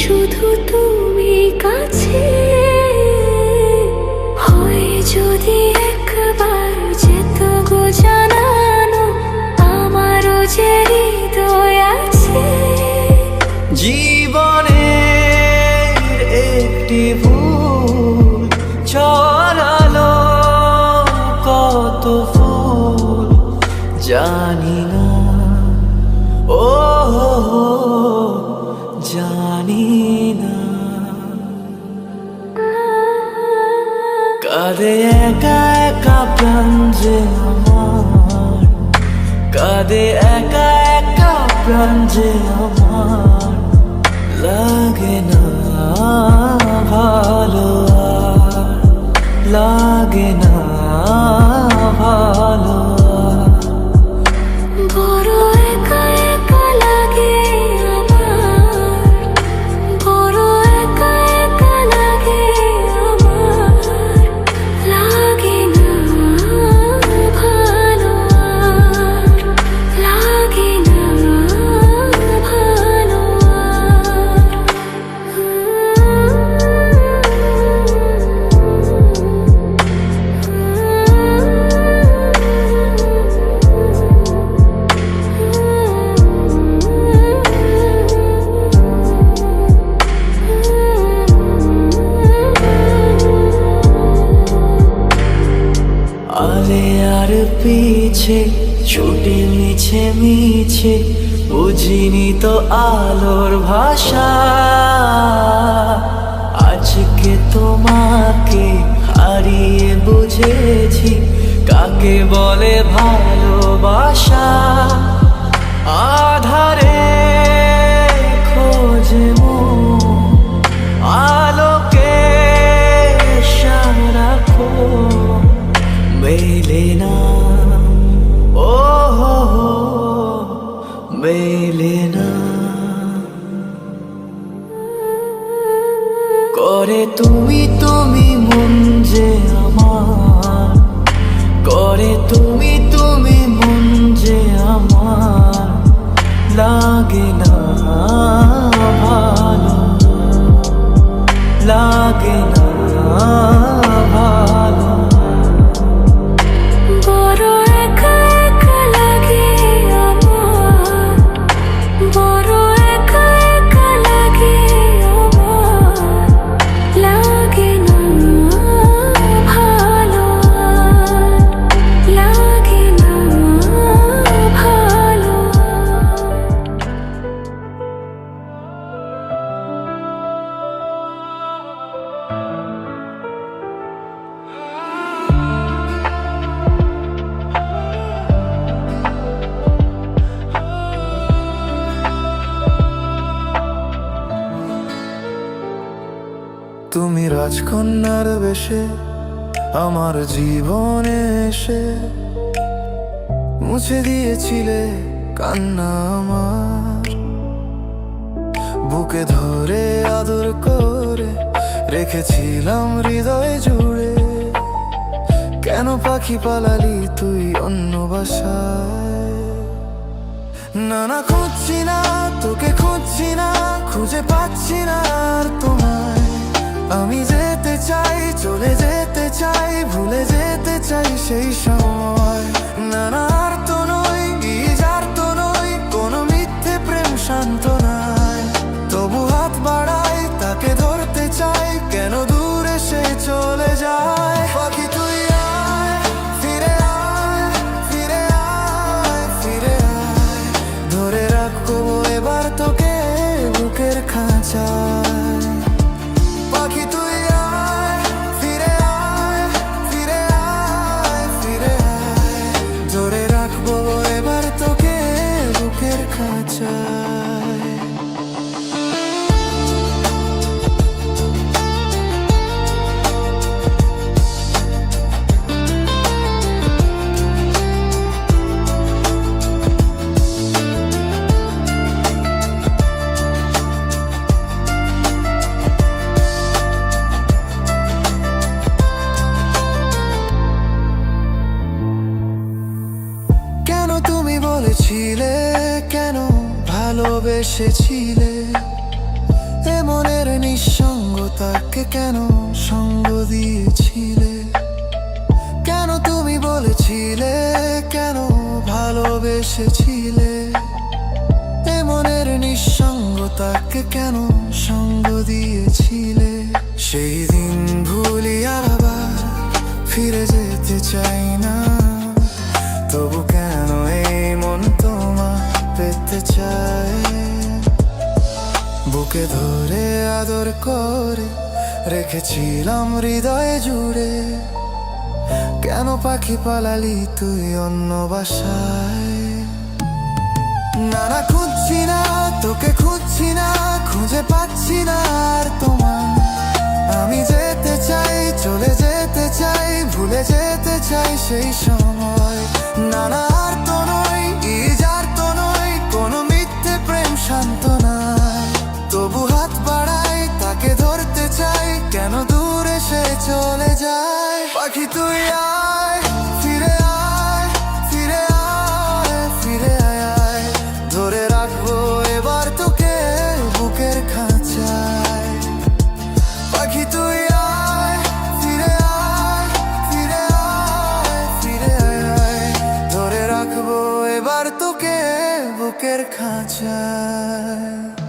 শুধু তুমি কাছে। হয় যদি একবার যেত গো জানানো, আমারও যে হৃদয় আছে। জীবনের একটি ভুল ছড়ালো, কত ফুল জানি না। ও জানি না কাঁদে একা একা প্রাণ যে আমার। কাঁদে একা একা প্রাণ যে আমার। লাগে না ভালো লাগে না ভালো মিছে মিছে বুঝিনি তো আলোর ভাষা। আজকে তোমাকে হারিয়ে বুঝেছি কাকে বলে ভালোবাসা? তুমি রাজকন্যার বেশে আমার জীবনে এসে মুছে দিয়েছিলে কান্না আমার। বুকে ধরে আদর করে রেখেছিলাম হৃদয় জুড়ে। কেন পাখি পালালি তুই অন্য বাসায়? না না খুঁজছি না, তোকে খুঁজছি না, খুঁজে পাচ্ছি না আর তোমায়। আমি যেতে চাই, চলে যেতে চাই, ভুলে যেতে চাই সেই সময়। না না আর তো নই যার তো নই, কোনো মিথ্যে প্রেম শান্ত নাই। তবু হাত বাড়াই, তাকে ধরতে চাই, কেন দূরে সে চলে যায়? পাখি তুই আয়, ফিরে আয়। ধরে রাখব এবার তোকে বুকের খাঁচায়। বলেছিলে কেন ভালোবেসেছিলে? এ মনের নিঃসঙ্গতাকে কেন সঙ্গ দিয়েছিলে? কেন তুমি বলেছিলে কেন ভালোবেসেছিলে? এ মনের নিঃসঙ্গতাকে কেন সঙ্গ দিয়েছিলে? সেই দিন ভুলি আবার ফিরে যেতে চাই পেতে চায়। বুকে ধরে আদর করে রেখেছিলাম হৃদয়ে জুড়ে। কেন পাখি পালালি তুই অন্য বাসায়? না না খুঁজছি না, তোকে খুঁজছি না, খুঁজে পাচ্ছি না আর তোমার আমি যেতে চাই, চলে যেতে চাই, ভুলে যেতে চাই সেই সময়। না বাড়াই তাকে ধরতে চাই কেন দূরে সে চলে যায়? পাখি তুই আয়, ফিরে আয় ফিরে আয় ফিরে আয়। ধরে রাখব এবার তোকে বুকের খাঁচায়। পাখি তুই আয়, ফিরে আয়, ফিরে রাখব এবার তোকে বুকের খাঁচায়।